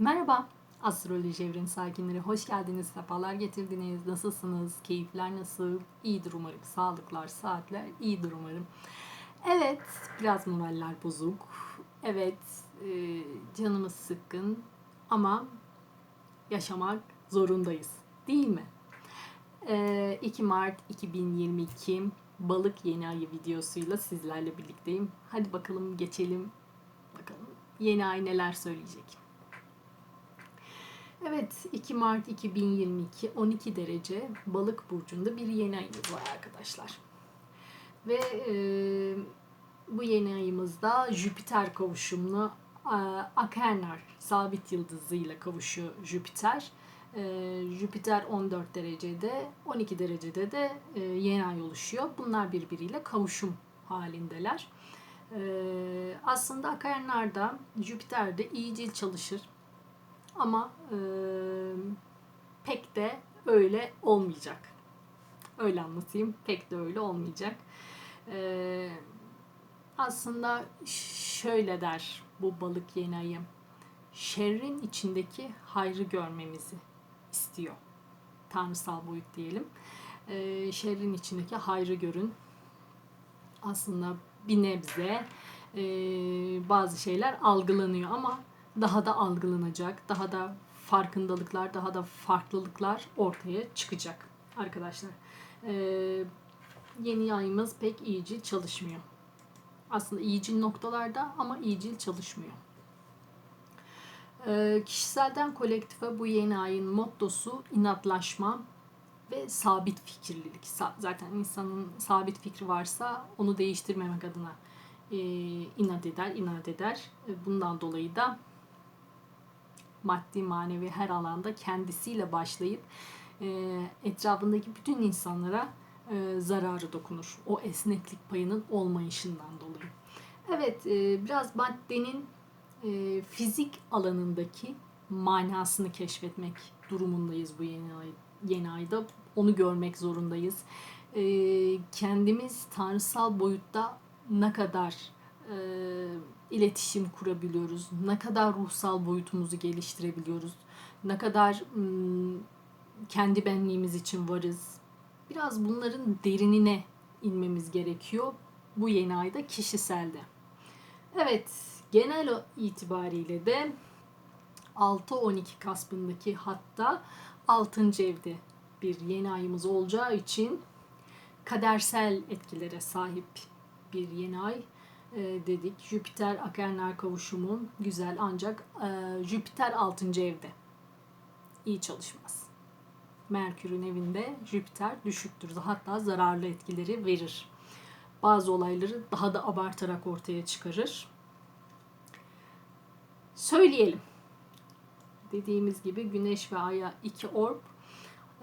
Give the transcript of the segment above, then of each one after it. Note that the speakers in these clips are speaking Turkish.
Merhaba, Astroloji Evreni sakinleri. Hoş geldiniz, sefalar getirdiniz. Nasılsınız? Keyifler nasıl? İyidir umarım. Sağlıklar, saatler iyidir umarım. Evet, biraz moraller bozuk. Evet, e, canımız sıkkın. Ama yaşamak zorundayız. Değil mi? E, 2 Mart 2022 Balık Yeni Ayı videosuyla sizlerle birlikteyim. Hadi bakalım geçelim. Bakalım yeni ay neler söyleyecek. Evet 2 Mart 2022 12 derece balık burcunda bir yeni ayımız var arkadaşlar. Ve e, bu yeni ayımızda Jüpiter kavuşumlu e, Akernar sabit yıldızıyla kavuşuyor Jüpiter. E, Jüpiter 14 derecede 12 derecede de e, yeni ay oluşuyor. Bunlar birbiriyle kavuşum halindeler. E, aslında Akernar'da Jüpiter'de iyicil çalışır ama e, pek de öyle olmayacak. Öyle anlatayım. Pek de öyle olmayacak. E, aslında şöyle der bu balık yeni ayı. Şerrin içindeki hayrı görmemizi istiyor. Tanrısal boyut diyelim. E, şerrin içindeki hayrı görün. Aslında bir nebze e, bazı şeyler algılanıyor ama daha da algılanacak, daha da farkındalıklar, daha da farklılıklar ortaya çıkacak arkadaşlar. Ee, yeni ayımız pek iyicil çalışmıyor. Aslında iyicil noktalarda ama iyicil çalışmıyor. Ee, kişiselden kolektife bu yeni ayın mottosu inatlaşma ve sabit fikirlilik. Zaten insanın sabit fikri varsa onu değiştirmemek adına e, inat eder, inat eder. Bundan dolayı da maddi manevi her alanda kendisiyle başlayıp e, etrafındaki bütün insanlara e, zararı dokunur. O esneklik payının olmayışından dolayı. Evet e, biraz maddenin e, fizik alanındaki manasını keşfetmek durumundayız bu yeni ay yeni ayda. Onu görmek zorundayız. E, kendimiz tanrısal boyutta ne kadar e, iletişim kurabiliyoruz, ne kadar ruhsal boyutumuzu geliştirebiliyoruz, ne kadar kendi benliğimiz için varız. Biraz bunların derinine inmemiz gerekiyor bu yeni ayda kişiselde. Evet, genel itibariyle de 6-12 kaspındaki hatta 6. evde bir yeni ayımız olacağı için kadersel etkilere sahip bir yeni ay dedik. Jüpiter Akerner kavuşumu güzel ancak e, Jüpiter 6. evde iyi çalışmaz. Merkür'ün evinde Jüpiter düşüktür. Hatta zararlı etkileri verir. Bazı olayları daha da abartarak ortaya çıkarır. Söyleyelim. Dediğimiz gibi Güneş ve Ay'a iki orb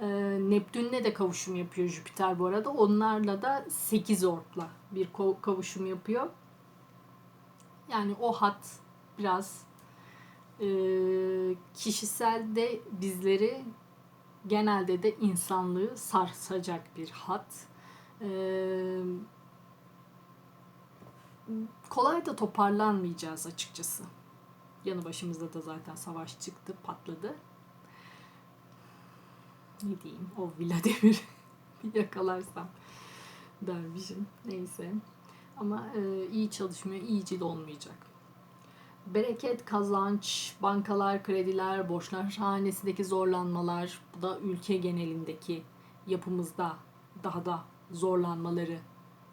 e, Neptün'le de kavuşum yapıyor Jüpiter bu arada. Onlarla da 8 orbla bir kavuşum yapıyor. Yani o hat biraz e, kişisel de bizleri genelde de insanlığı sarsacak bir hat. E, kolay da toparlanmayacağız açıkçası. Yanı başımızda da zaten savaş çıktı, patladı. Ne diyeyim, o Vladimir yakalarsam dermişim. Neyse. Ama e, iyi çalışmıyor, iyicil olmayacak. Bereket, kazanç, bankalar, krediler, borçlar hanesindeki zorlanmalar, bu da ülke genelindeki yapımızda daha da zorlanmaları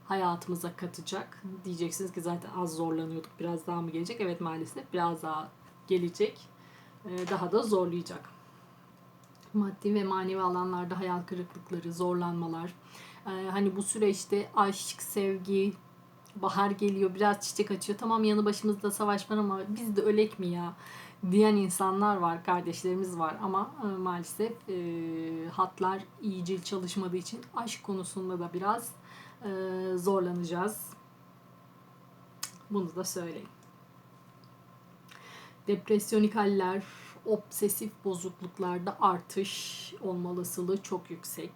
hayatımıza katacak. Diyeceksiniz ki zaten az zorlanıyorduk, biraz daha mı gelecek? Evet maalesef biraz daha gelecek. E, daha da zorlayacak. Maddi ve manevi alanlarda hayal kırıklıkları, zorlanmalar. E, hani bu süreçte aşk, sevgi, bahar geliyor biraz çiçek açıyor. Tamam yanı başımızda savaş var ama biz de ölek mi ya diyen insanlar var, kardeşlerimiz var ama e, maalesef e, hatlar iyicil çalışmadığı için aşk konusunda da biraz e, zorlanacağız. Bunu da söyleyeyim. Depresyonik haller, obsesif bozukluklarda artış olma olasılığı çok yüksek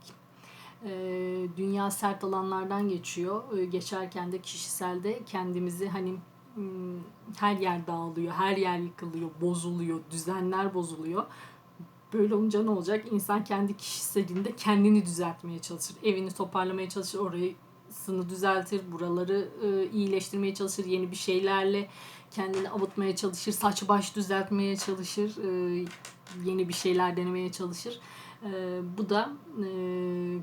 dünya sert alanlardan geçiyor. Geçerken de kişiselde kendimizi hani Hmm, Her yer dağılıyor, her yer yıkılıyor, bozuluyor, düzenler bozuluyor. Böyle olunca ne olacak? İnsan kendi kişiselinde kendini düzeltmeye çalışır. Evini toparlamaya çalışır, orasını düzeltir, buraları e, iyileştirmeye çalışır, yeni bir şeylerle kendini avutmaya çalışır, saç baş düzeltmeye çalışır, e, yeni bir şeyler denemeye çalışır. E, bu da e,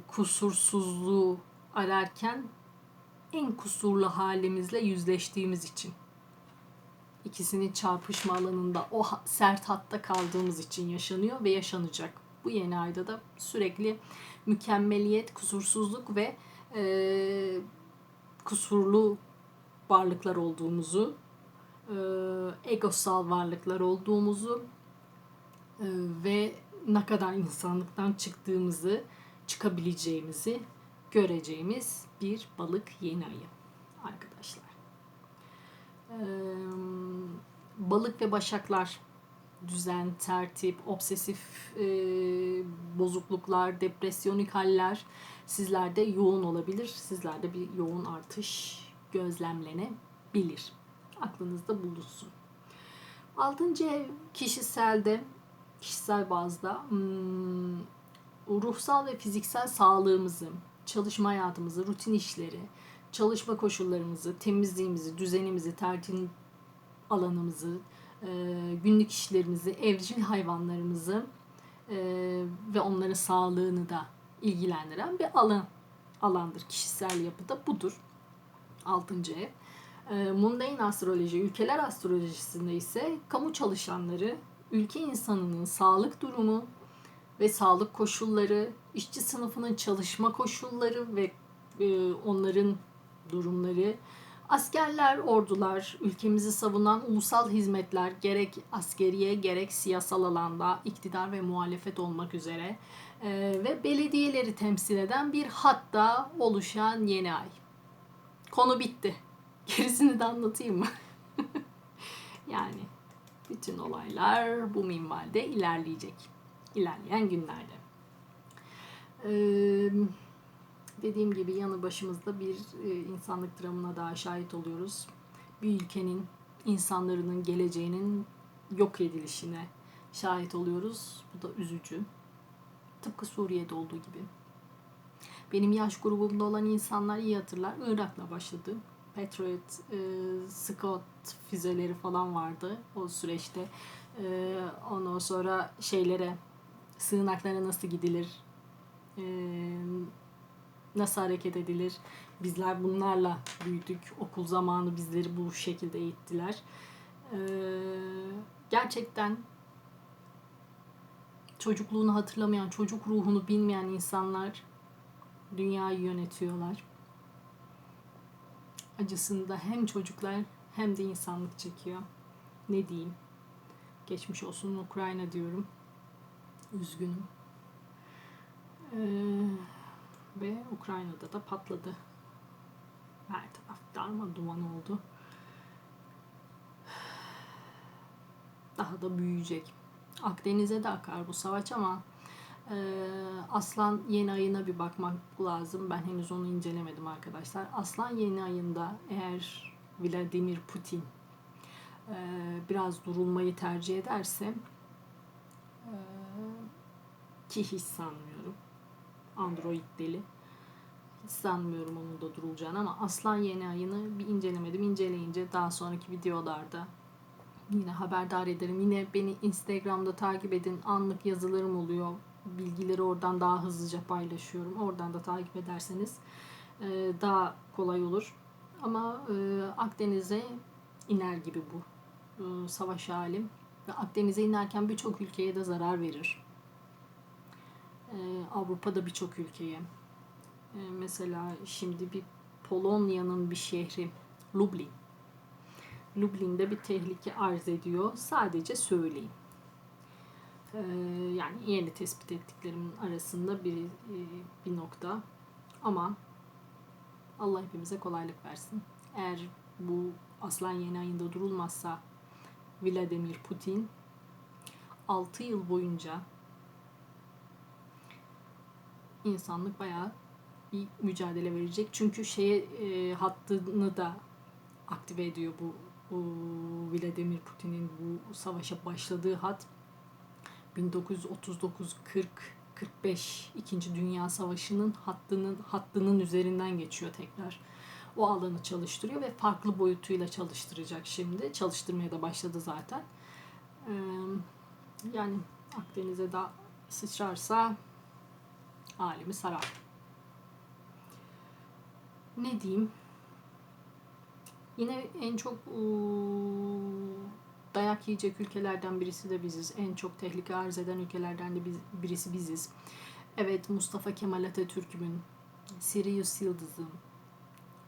kusursuzluğu ararken en kusurlu halimizle yüzleştiğimiz için. İkisinin çarpışma alanında o sert hatta kaldığımız için yaşanıyor ve yaşanacak. Bu yeni ayda da sürekli mükemmeliyet, kusursuzluk ve e, kusurlu varlıklar olduğumuzu, e, egosal varlıklar olduğumuzu e, ve ne kadar insanlıktan çıktığımızı, çıkabileceğimizi göreceğimiz bir balık yeni ayı arkadaşlar. Ee, balık ve başaklar düzen, tertip, obsesif e, bozukluklar, depresyonik haller sizlerde yoğun olabilir. Sizlerde bir yoğun artış gözlemlenebilir. Aklınızda bulunsun. Altıncı ev kişiselde, kişisel bazda hmm, ruhsal ve fiziksel sağlığımızı, çalışma hayatımızı, rutin işleri, çalışma koşullarımızı, temizliğimizi, düzenimizi, tertip alanımızı, e, günlük işlerimizi, evcil hayvanlarımızı e, ve onların sağlığını da ilgilendiren bir alan alandır. Kişisel yapıda budur. Altıncı ev. E, mundane astroloji, ülkeler astrolojisinde ise kamu çalışanları, ülke insanının sağlık durumu ve sağlık koşulları, işçi sınıfının çalışma koşulları ve e, onların durumları, askerler, ordular, ülkemizi savunan ulusal hizmetler gerek askeriye gerek siyasal alanda iktidar ve muhalefet olmak üzere e, ve belediyeleri temsil eden bir hatta oluşan yeni ay. Konu bitti. Gerisini de anlatayım mı? yani bütün olaylar bu minvalde ilerleyecek. ilerleyen günlerde. Ee, dediğim gibi yanı başımızda bir e, insanlık dramına daha şahit oluyoruz. Bir ülkenin insanların geleceğinin yok edilişine şahit oluyoruz. Bu da üzücü. Tıpkı Suriye'de olduğu gibi. Benim yaş grubumda olan insanlar iyi hatırlar. Irak'la başladı. Patriot, e, Scott füzeleri falan vardı o süreçte. E, ondan sonra şeylere, sığınaklara nasıl gidilir, e, nasıl hareket edilir. Bizler bunlarla büyüdük. Okul zamanı bizleri bu şekilde eğittiler. E, gerçekten çocukluğunu hatırlamayan, çocuk ruhunu bilmeyen insanlar dünyayı yönetiyorlar. Acısını da hem çocuklar hem de insanlık çekiyor. Ne diyeyim? Geçmiş olsun Ukrayna diyorum. Üzgünüm. Ee, ve Ukrayna'da da patladı. Her taraf darma duman oldu. Daha da büyüyecek. Akdeniz'e de akar bu savaş ama Aslan yeni ayına bir bakmak lazım. Ben henüz onu incelemedim arkadaşlar. Aslan yeni ayında eğer Vladimir Putin e, biraz durulmayı tercih ederse e, ki hiç sanmıyorum. Android deli. Hiç sanmıyorum onun da durulacağını ama Aslan yeni ayını bir incelemedim. İnceleyince daha sonraki videolarda yine haberdar ederim. Yine beni Instagram'da takip edin. Anlık yazılarım oluyor. Bilgileri oradan daha hızlıca paylaşıyorum. Oradan da takip ederseniz e, daha kolay olur. Ama e, Akdeniz'e iner gibi bu e, savaş halim. Ve Akdeniz'e inerken birçok ülkeye de zarar verir. Avrupa'da birçok ülkeye. Mesela şimdi bir Polonya'nın bir şehri Lublin. Lublin'de bir tehlike arz ediyor. Sadece söyleyeyim. Yani yeni tespit ettiklerimin arasında bir bir nokta. Ama Allah hepimize kolaylık versin. Eğer bu aslan yeni ayında durulmazsa Vladimir Putin 6 yıl boyunca insanlık bayağı bir mücadele verecek. Çünkü şeye e, hattını da aktive ediyor bu o Vladimir Putin'in bu savaşa başladığı hat 1939-40 45 İkinci Dünya Savaşı'nın hattının hattının üzerinden geçiyor tekrar. O alanı çalıştırıyor ve farklı boyutuyla çalıştıracak şimdi. Çalıştırmaya da başladı zaten. Yani Akdeniz'e de sıçrarsa alemi sarar. Ne diyeyim? Yine en çok dayak yiyecek ülkelerden birisi de biziz. En çok tehlike arz eden ülkelerden de biz, birisi biziz. Evet Mustafa Kemal Atatürk'ümün, Sirius Yıldız'ım,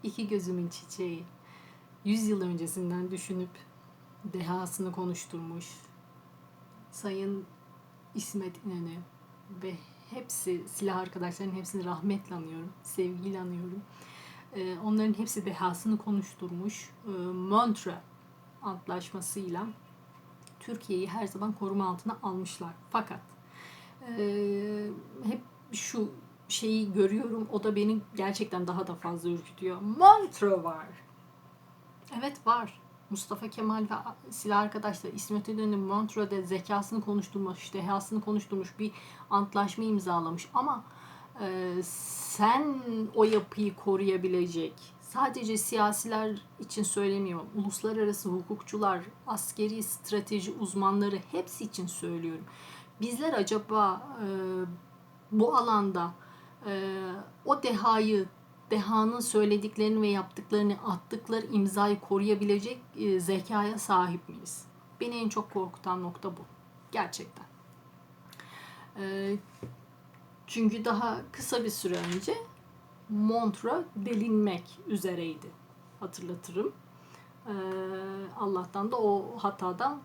iki gözümün çiçeği, 100 yıl öncesinden düşünüp dehasını konuşturmuş Sayın İsmet İnönü ve hepsi silah arkadaşların hepsini rahmetle anıyorum, sevgiyle anıyorum. Ee, onların hepsi dehasını konuşturmuş. Ee, Montreux Antlaşması'yla Türkiye'yi her zaman koruma altına almışlar. Fakat e, hep şu şeyi görüyorum. O da beni gerçekten daha da fazla ürkütüyor. Montreux var. Evet var. Mustafa Kemal ve silah arkadaşlar İsmet İnönü Montreux'de zekasını konuşturmuş, dehasını konuşturmuş bir antlaşma imzalamış ama e, sen o yapıyı koruyabilecek sadece siyasiler için söylemiyorum. Uluslararası hukukçular, askeri strateji uzmanları hepsi için söylüyorum. Bizler acaba e, bu alanda e, o dehayı, dehanın söylediklerini ve yaptıklarını attıkları imzayı koruyabilecek e, zekaya sahip miyiz? Beni en çok korkutan nokta bu. Gerçekten. E, çünkü daha kısa bir süre önce Montreux delinmek üzereydi. Hatırlatırım. Ee, Allah'tan da o hatadan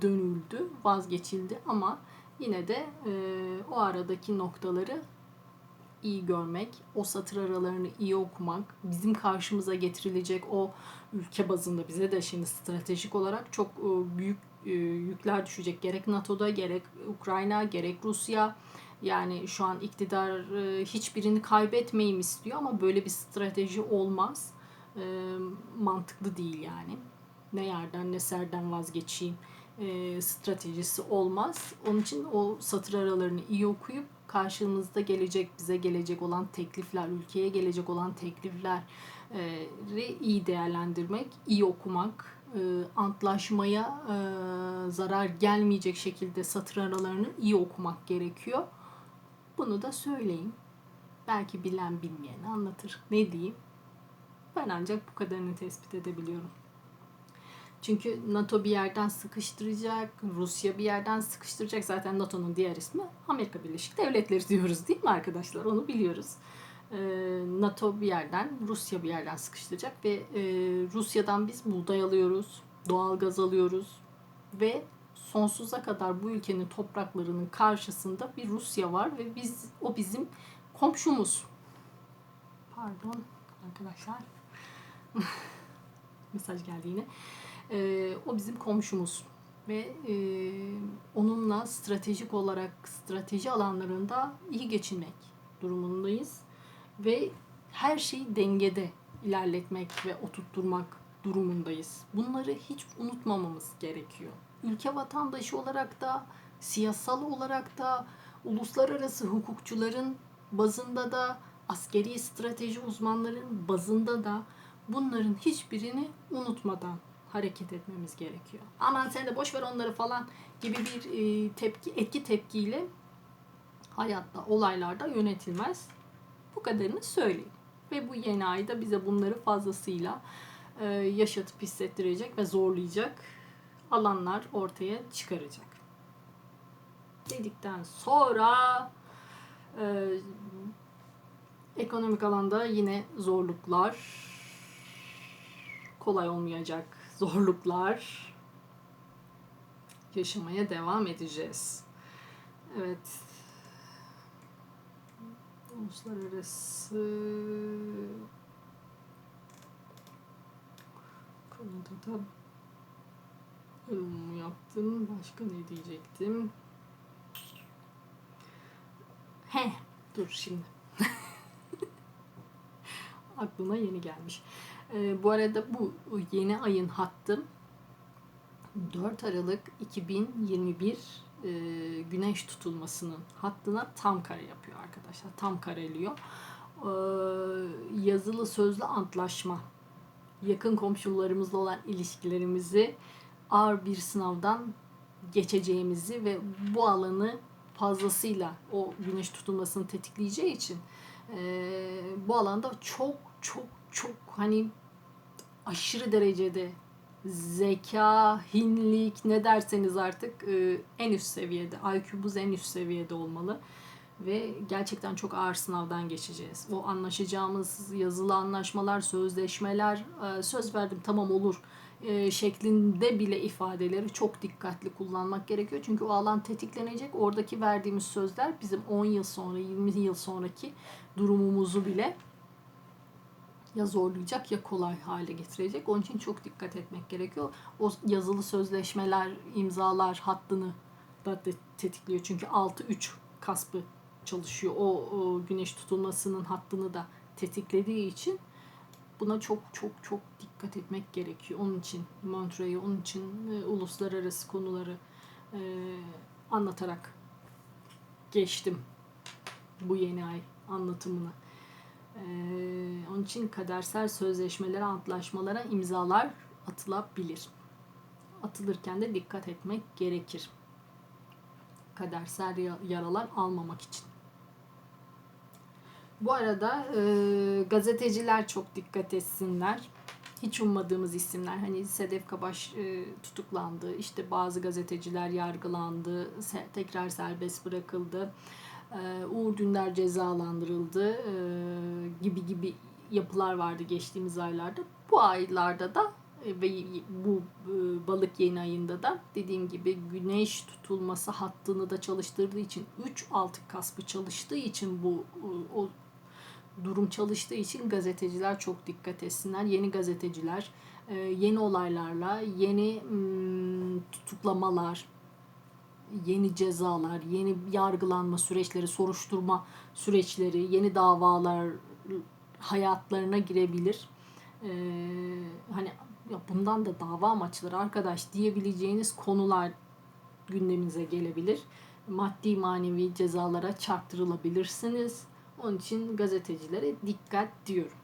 dönüldü, vazgeçildi ama yine de e, o aradaki noktaları iyi görmek, o satır aralarını iyi okumak, bizim karşımıza getirilecek o ülke bazında bize de şimdi stratejik olarak çok e, büyük e, yükler düşecek. Gerek NATO'da, gerek Ukrayna, gerek Rusya, yani şu an iktidar e, hiçbirini kaybetmeyim istiyor ama böyle bir strateji olmaz. E, mantıklı değil yani. Ne yerden ne serden vazgeçeyim e, stratejisi olmaz. Onun için o satır aralarını iyi okuyup karşımızda gelecek bize gelecek olan teklifler, ülkeye gelecek olan teklifleri iyi değerlendirmek, iyi okumak, antlaşmaya zarar gelmeyecek şekilde satır aralarını iyi okumak gerekiyor. Bunu da söyleyin. Belki bilen bilmeyen anlatır. Ne diyeyim? Ben ancak bu kadarını tespit edebiliyorum. Çünkü NATO bir yerden sıkıştıracak, Rusya bir yerden sıkıştıracak. Zaten NATO'nun diğer ismi Amerika Birleşik Devletleri diyoruz değil mi arkadaşlar? Onu biliyoruz. Ee, NATO bir yerden, Rusya bir yerden sıkıştıracak ve e, Rusya'dan biz buğday alıyoruz, doğal gaz alıyoruz ve sonsuza kadar bu ülkenin topraklarının karşısında bir Rusya var ve biz o bizim komşumuz. Pardon arkadaşlar. Mesaj geldi yine. Ee, o bizim komşumuz ve e, onunla stratejik olarak strateji alanlarında iyi geçinmek durumundayız ve her şeyi dengede ilerletmek ve oturtturmak durumundayız. Bunları hiç unutmamamız gerekiyor ülke vatandaşı olarak da, siyasal olarak da, uluslararası hukukçuların bazında da, askeri strateji uzmanların bazında da bunların hiçbirini unutmadan hareket etmemiz gerekiyor. Aman sen de boş ver onları falan gibi bir e, tepki, etki tepkiyle hayatta, olaylarda yönetilmez. Bu kadarını söyleyeyim. Ve bu yeni ayda bize bunları fazlasıyla e, yaşatıp hissettirecek ve zorlayacak alanlar ortaya çıkaracak. Dedikten sonra e, ekonomik alanda yine zorluklar, kolay olmayacak zorluklar yaşamaya devam edeceğiz. Evet. Uluslararası konuda da Yorum yaptım. Başka ne diyecektim? He, dur şimdi. Aklıma yeni gelmiş. E, bu arada bu yeni ayın hattı 4 Aralık 2021 e, güneş tutulmasının hattına tam kare yapıyor arkadaşlar. Tam kareliyor. E, yazılı sözlü antlaşma yakın komşularımızla olan ilişkilerimizi ağır bir sınavdan geçeceğimizi ve bu alanı fazlasıyla o güneş tutulmasını tetikleyeceği için e, bu alanda çok çok çok hani aşırı derecede zeka, hinlik ne derseniz artık e, en üst seviyede. IQ'muz en üst seviyede olmalı. Ve gerçekten çok ağır sınavdan geçeceğiz. O anlaşacağımız yazılı anlaşmalar, sözleşmeler, e, söz verdim tamam olur e, şeklinde bile ifadeleri çok dikkatli kullanmak gerekiyor. Çünkü o alan tetiklenecek. Oradaki verdiğimiz sözler bizim 10 yıl sonra, 20 yıl sonraki durumumuzu bile ya zorlayacak ya kolay hale getirecek. Onun için çok dikkat etmek gerekiyor. O yazılı sözleşmeler, imzalar hattını da tetikliyor. Çünkü 6-3 kaspı çalışıyor. O, o güneş tutulmasının hattını da tetiklediği için buna çok çok çok dikkat etmek gerekiyor. Onun için Montreux'u, onun için e, uluslararası konuları e, anlatarak geçtim bu yeni ay anlatımını. Ee, onun için kadersel sözleşmelere, antlaşmalara imzalar atılabilir. Atılırken de dikkat etmek gerekir. Kadersel yaralar almamak için. Bu arada e, gazeteciler çok dikkat etsinler. Hiç ummadığımız isimler. Hani Sedef Kabaş e, tutuklandı. İşte bazı gazeteciler yargılandı. Se, tekrar serbest bırakıldı. E, Uğur Dündar cezalandırıldı. E, gibi gibi yapılar vardı geçtiğimiz aylarda. Bu aylarda da e, ve bu e, balık yeni ayında da dediğim gibi güneş tutulması hattını da çalıştırdığı için 3 altı kaspı çalıştığı için bu e, o durum çalıştığı için gazeteciler çok dikkat etsinler. Yeni gazeteciler e, yeni olaylarla, yeni tutuklamalar, yeni cezalar, yeni yargılanma süreçleri, soruşturma süreçleri, yeni davalar hayatlarına girebilir. E, hani ya bundan da dava amaçları arkadaş diyebileceğiniz konular gündeminize gelebilir. Maddi manevi cezalara çarptırılabilirsiniz onun için gazetecilere dikkat diyorum.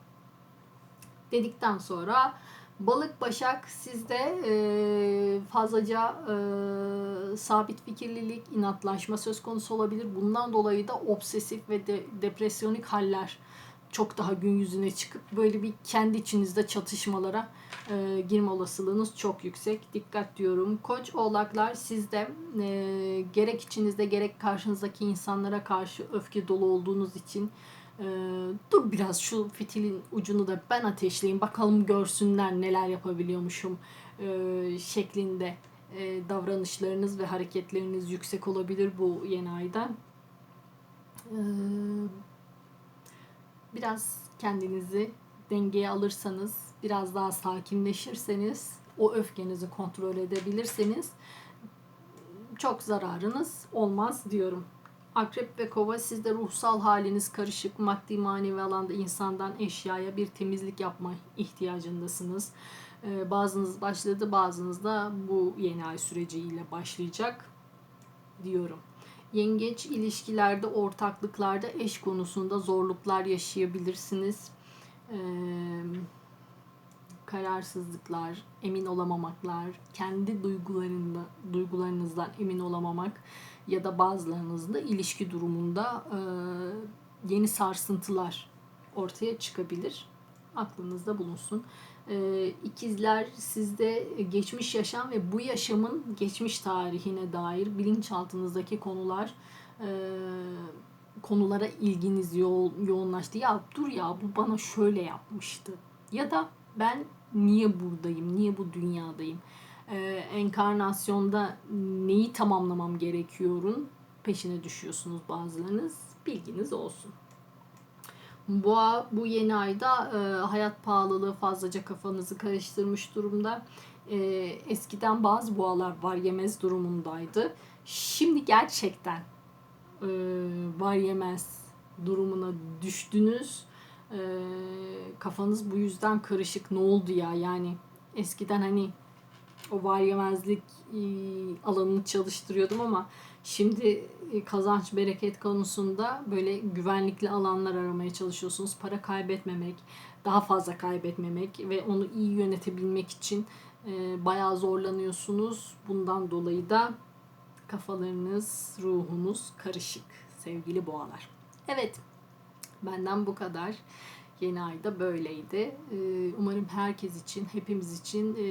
Dedikten sonra balık başak sizde e, fazlaca e, sabit fikirlilik, inatlaşma söz konusu olabilir. Bundan dolayı da obsesif ve de, depresyonik haller çok daha gün yüzüne çıkıp böyle bir kendi içinizde çatışmalara e, girme olasılığınız çok yüksek. Dikkat diyorum. Koç oğlaklar sizde e, gerek içinizde gerek karşınızdaki insanlara karşı öfke dolu olduğunuz için e, dur biraz şu fitilin ucunu da ben ateşleyeyim bakalım görsünler neler yapabiliyormuşum e, şeklinde e, davranışlarınız ve hareketleriniz yüksek olabilir bu yeni ayda. E, biraz kendinizi dengeye alırsanız, biraz daha sakinleşirseniz, o öfkenizi kontrol edebilirseniz çok zararınız olmaz diyorum. Akrep ve kova sizde ruhsal haliniz karışık, maddi manevi alanda insandan eşyaya bir temizlik yapma ihtiyacındasınız. Ee, bazınız başladı, bazınız da bu yeni ay süreciyle başlayacak diyorum. Yengeç ilişkilerde, ortaklıklarda, eş konusunda zorluklar yaşayabilirsiniz. Ee, kararsızlıklar, emin olamamaklar, kendi duygularında, duygularınızdan emin olamamak ya da bazılarınızda ilişki durumunda e, yeni sarsıntılar ortaya çıkabilir. Aklınızda bulunsun. E, ikizler sizde geçmiş yaşam ve bu yaşamın geçmiş tarihine dair bilinçaltınızdaki konular e, konulara ilginiz yo- yoğunlaştı. Ya dur ya bu bana şöyle yapmıştı. Ya da ben niye buradayım, niye bu dünyadayım? Ee, enkarnasyonda neyi tamamlamam gerekiyorun peşine düşüyorsunuz bazılarınız. Bilginiz olsun. Boğa bu yeni ayda e, hayat pahalılığı fazlaca kafanızı karıştırmış durumda. E, eskiden bazı boğalar var yemez durumundaydı. Şimdi gerçekten e, var yemez durumuna düştünüz. Ee, kafanız bu yüzden karışık. Ne oldu ya? Yani eskiden hani o var yemezlik e, alanını çalıştırıyordum ama şimdi e, kazanç bereket konusunda böyle güvenlikli alanlar aramaya çalışıyorsunuz. Para kaybetmemek, daha fazla kaybetmemek ve onu iyi yönetebilmek için e, bayağı zorlanıyorsunuz. Bundan dolayı da kafalarınız, ruhunuz karışık sevgili boğalar. Evet, benden bu kadar. Yeni ayda böyleydi. Ee, Umarım herkes için, hepimiz için e,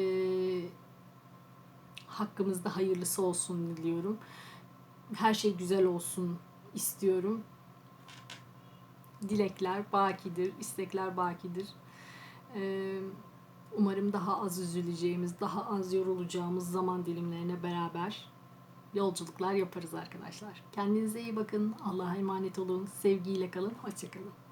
hakkımızda hayırlısı olsun diliyorum. Her şey güzel olsun istiyorum. Dilekler bakidir, istekler bakidir. Ee, Umarım daha az üzüleceğimiz, daha az yorulacağımız zaman dilimlerine beraber yolculuklar yaparız arkadaşlar. Kendinize iyi bakın. Allah'a emanet olun. Sevgiyle kalın. Hoşçakalın.